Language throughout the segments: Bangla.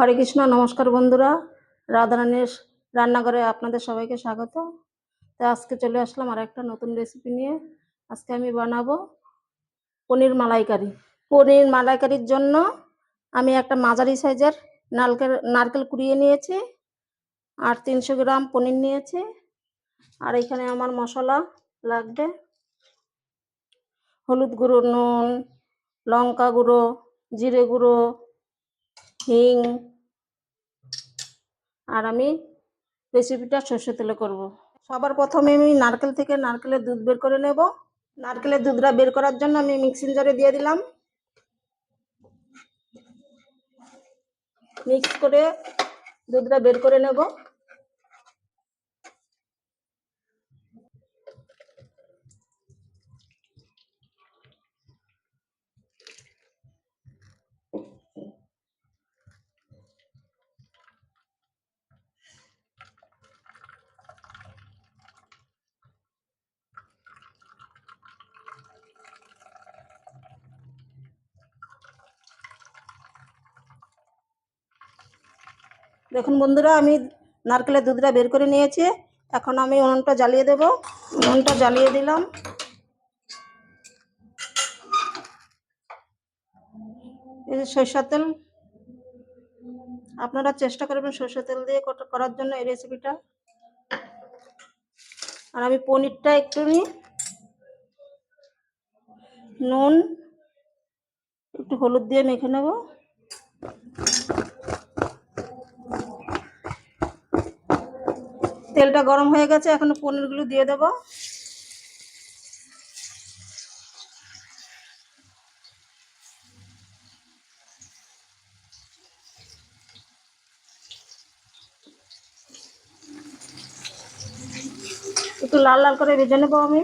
হরে কৃষ্ণ, নমস্কার বন্ধুরা। রাধারানীর রান্নাঘরে আপনাদের সবাইকে স্বাগত। তো আজকে চলে আসলাম আর একটা নতুন রেসিপি নিয়ে। আজকে আমি বানাবো পনির মালাইকারি। পনির মালাইকারির জন্য আমি একটা মাঝারি সাইজের নারকেল নারকেল কুড়িয়ে নিয়েছি। আর তিনশো গ্রাম পনির নিয়েছি। আর এখানে আমার মশলা লাগবে হলুদ গুঁড়ো, নুন, লঙ্কা গুঁড়ো, জিরে গুঁড়ো, হিং আর আমি রেসিপিটা সর্ষে তেলে করব। সবার প্রথমে আমি নারকেল থেকে নারকেলের দুধ বের করে নেব। নারকেলের দুধটা বের করার জন্য আমি মিক্সিং জারে দিয়ে দিলাম। মিক্স করে দুধটা বের করে নেব। দেখুন বন্ধুরা, আমি নারকেলের দুধটা বের করে নিয়েছি। এখন আমি উনুনটা জ্বালিয়ে দেব। উনুনটা জ্বালিয়ে দিলাম। এই যে সরষের তেল, আপনারা চেষ্টা করবেন সরষের তেল দিয়ে করার জন্য এই রেসিপিটা আর আমি পনিরটা একটু নিই। নুন, একটু হলুদ দিয়ে মেখে নেব। তেলটা গরম হয়ে গেছে, এখন পনিরগুলো দিয়ে দেবো। একটু লাল লাল করে ভেজে নেব আমি।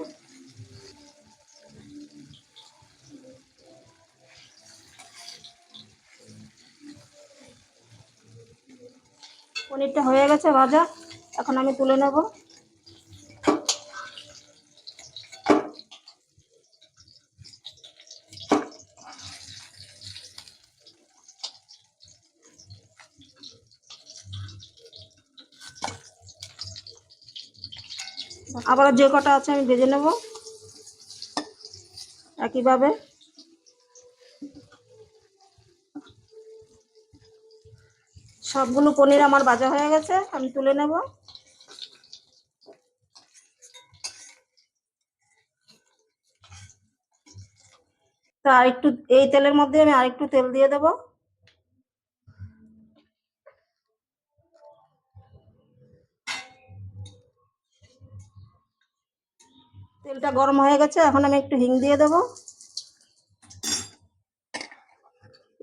পনিরটা হয়ে গেছে ভাজা। এখন আমি তুলে নেব। আবার যে কটা আছে আমি ভেজে নেব। একইভাবে। সবগুলো পনির আমার ভাজা হয়ে গেছে, আমি তুলে নেব। তা আরেকটু এই তেলের মধ্যে আমি আরেকটু তেল দিয়ে দেব। তেলটা গরম হয়ে গেছে, এখন আমি একটু হিং দিয়ে দেব।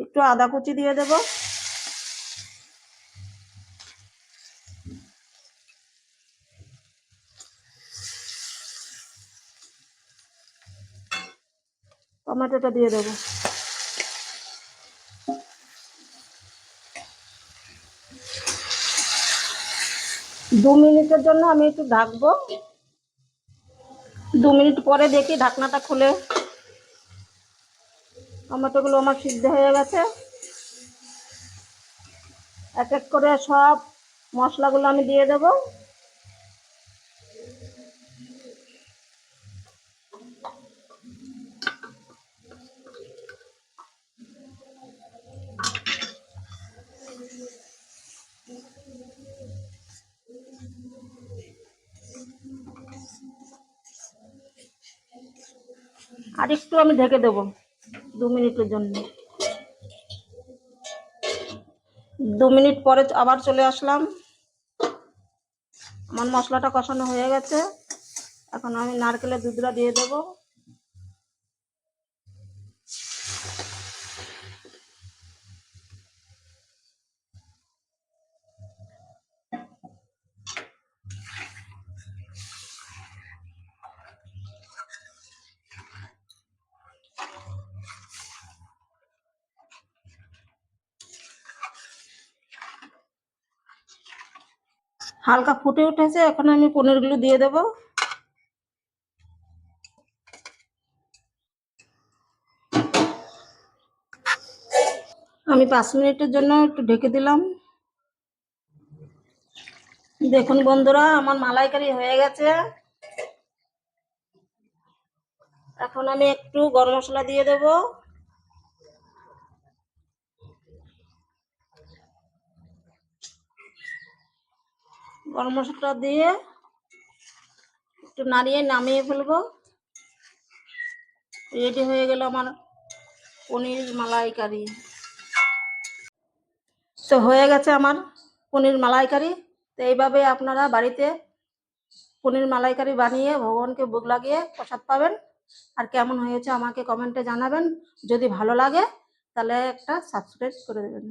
একটু আদা কুচি দিয়ে দেবো। টমেটোটা দিয়ে দেবো। দু মিনিটের জন্য আমি একটু ঢাকবো। দু মিনিট পরে দেখি ঢাকনাটা খুলে। টমেটোগুলো আমার সিদ্ধ হয়ে গেছে। এক এক করে সব মশলাগুলো আমি দিয়ে দেবো। আর একটু আমি ঢেকে দেবো দু মিনিটের জন্য। দু মিনিট পরে আবার চলে আসলাম। আমার মশলাটা কষানো হয়ে গেছে। এখন আমি নারকেলের দুধটা দিয়ে দেবো। হালকা ফুটে উঠেছে, এখন আমি পনিরগুলো দিয়ে দেবো। আমি পাঁচ মিনিটের জন্য একটু ঢেকে দিলাম। দেখুন বন্ধুরা, আমার মালাইকারি হয়ে গেছে। এখন আমি একটু গরম মশলা দিয়ে দেব। গরম মশলাটা দিয়ে একটু নাড়িয়ে নামিয়ে ফেলব। রেডি হয়ে গেল আমার পনির মালাইকারি। তো হয়ে গেছে আমার পনির মালাইকারি। তো এইভাবে আপনারা বাড়িতে পনির মালাইকারি বানিয়ে ভগবানকে বুক লাগিয়ে প্রসাদ পাবেন। আর কেমন হয়েছে আমাকে কমেন্টে জানাবেন। যদি ভালো লাগে তাহলে একটা সাবস্ক্রাইব করে দেবেন।